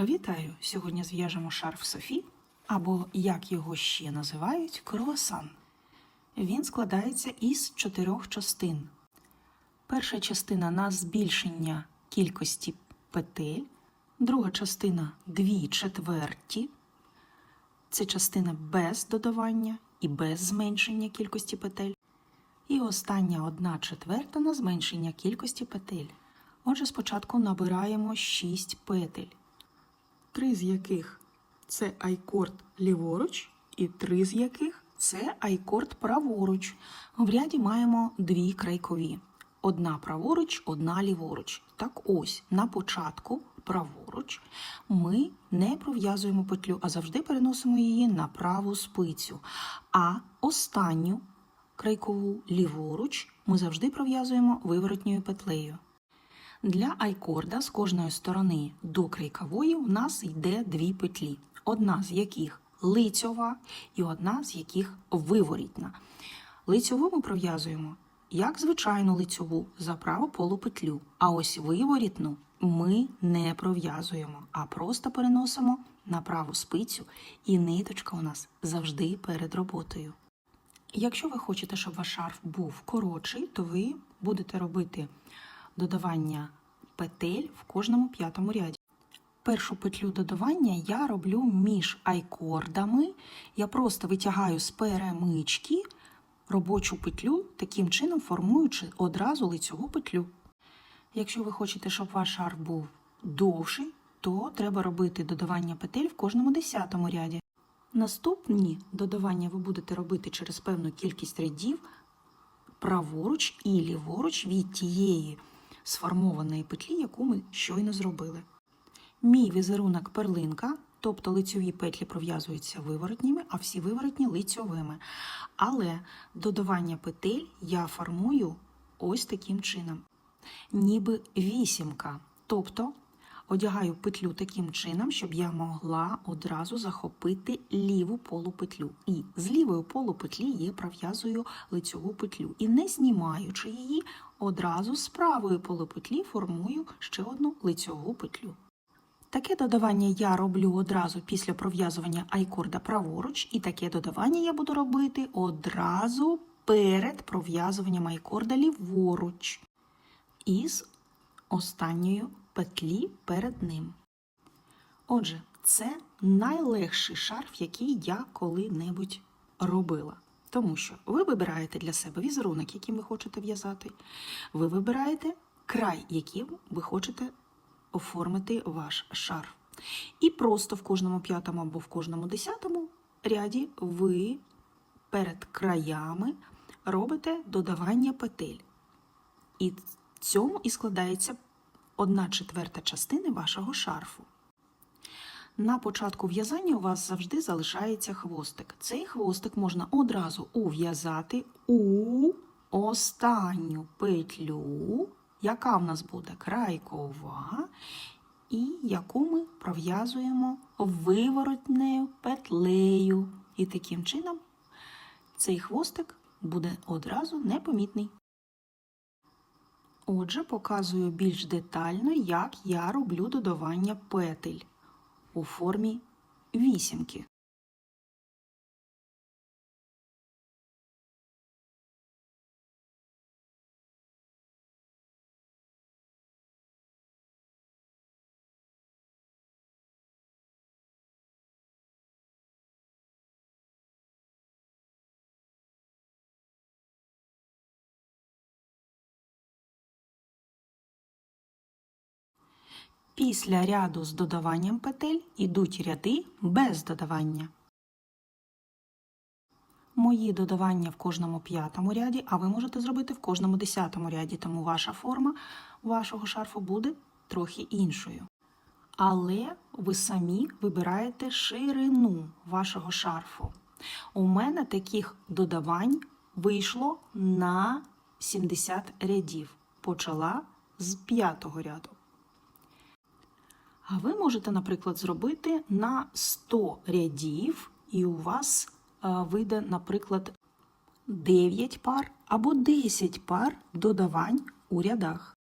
Вітаю! Сьогодні зв'яжемо шарф Софі, або, як його ще називають, круасан. Він складається із чотирьох частин. Перша частина на збільшення кількості петель, друга частина дві четверті. Це частина без додавання і без зменшення кількості петель. І остання одна четверта на зменшення кількості петель. Отже, спочатку набираємо 6 петель, три з яких це айкорд ліворуч, і три з яких це айкорд праворуч. В ряді маємо дві крайкові: одна праворуч, одна ліворуч. Так ось на початку праворуч ми не пров'язуємо петлю, а завжди переносимо її на праву спицю. А останню крайкову ліворуч ми завжди пров'язуємо виворотньою петлею. Для айкорда з кожної сторони до крайкової у нас йде дві петлі, одна з яких лицьова і одна з яких виворітна. Лицьову ми пров'язуємо як звичайну лицьову за праву полупетлю, а ось виворітну ми не пров'язуємо, а просто переносимо на праву спицю, і ниточка у нас завжди перед роботою. Якщо ви хочете, щоб ваш шарф був коротший, то ви будете робити додавання петель в кожному п'ятому ряді. Першу петлю додавання я роблю між айкордами. Я просто витягаю з перемички робочу петлю, таким чином формуючи одразу лицьову петлю. Якщо ви хочете, щоб ваш шарф був довший, то треба робити додавання петель в кожному десятому ряді. Наступні додавання ви будете робити через певну кількість рядів праворуч і ліворуч від тієї сформованої петлі, яку ми щойно зробили. Мій візерунок перлинка, тобто лицьові петлі пров'язуються виворотніми, а всі виворотні лицьовими. Але додавання петель я формую ось таким чином, ніби вісімка. Тобто одягаю петлю таким чином, щоб я могла одразу захопити ліву полупетлю. І з лівої полупетлі я пров'язую лицьову петлю. І не знімаючи її, одразу з правої полупетлі формую ще одну лицьову петлю. Таке додавання я роблю одразу після пров'язування айкорда праворуч, і таке додавання я буду робити одразу перед пров'язуванням айкорда ліворуч із останньою петлі перед ним. Отже, це найлегший шарф, який я коли-небудь робила. Тому що ви вибираєте для себе візерунок, яким ви хочете в'язати, ви вибираєте край, яким ви хочете оформити ваш шарф. І просто в кожному п'ятому або в кожному десятому ряді ви перед краями робите додавання петель. І в цьому і складається одна четверта частини вашого шарфу. На початку в'язання у вас завжди залишається хвостик. Цей хвостик можна одразу ув'язати у останню петлю, яка в нас буде крайкова, і яку ми пров'язуємо виворотнею петлею. І таким чином цей хвостик буде одразу непомітний. Отже, показую більш детально, як я роблю додавання петель у формі вісімки. Після ряду з додаванням петель йдуть ряди без додавання. Мої додавання в кожному п'ятому ряді, а ви можете зробити в кожному десятому ряді, тому ваша форма вашого шарфу буде трохи іншою. Але ви самі вибираєте ширину вашого шарфу. У мене таких додавань вийшло на 70 рядів. Почала з п'ятого ряду. А ви можете, наприклад, зробити на 100 рядів, і у вас вийде, наприклад, 9 пар або 10 пар додавань у рядах.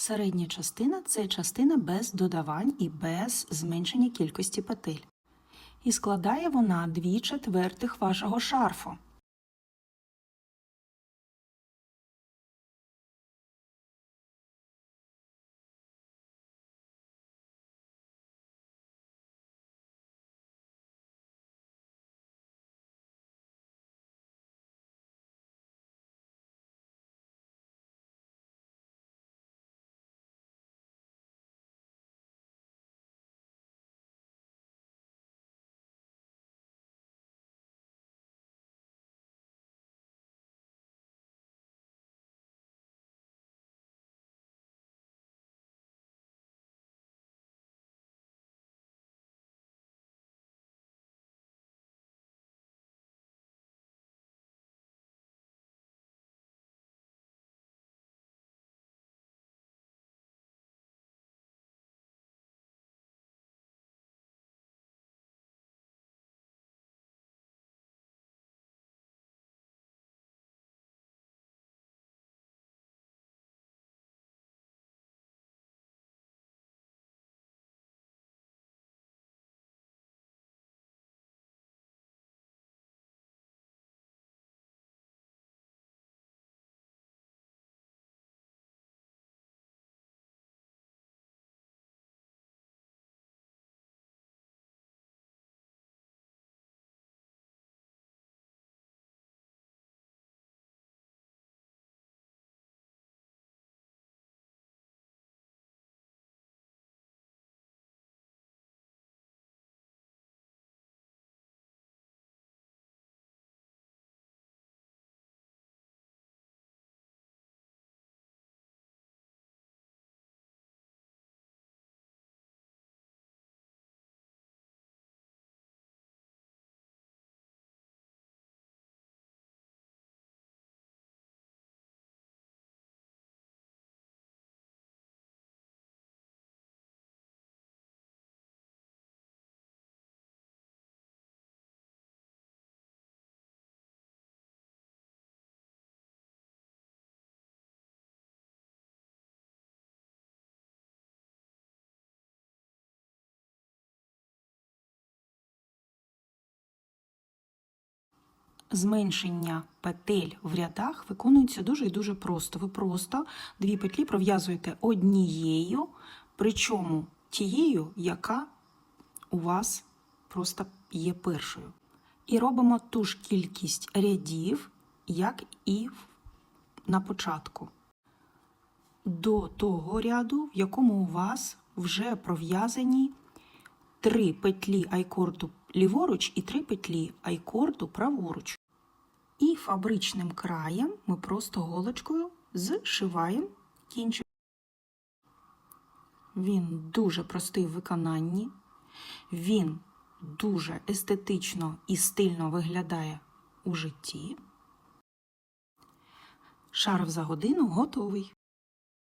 Середня частина це частина без додавань і без зменшення кількості петель. І складає вона дві четвертих вашого шарфу. Зменшення петель в рядах виконується дуже і дуже просто. Ви просто дві петлі пров'язуєте однією, причому тією, яка у вас просто є першою. І робимо ту ж кількість рядів, як і на початку. До того ряду, в якому у вас вже пров'язані три петлі айкорду ліворуч і три петлі айкорду праворуч. І фабричним краєм ми просто голочкою зшиваємо кінчик. Він дуже простий в виконанні, він дуже естетично і стильно виглядає у житті. Шарф за годину готовий.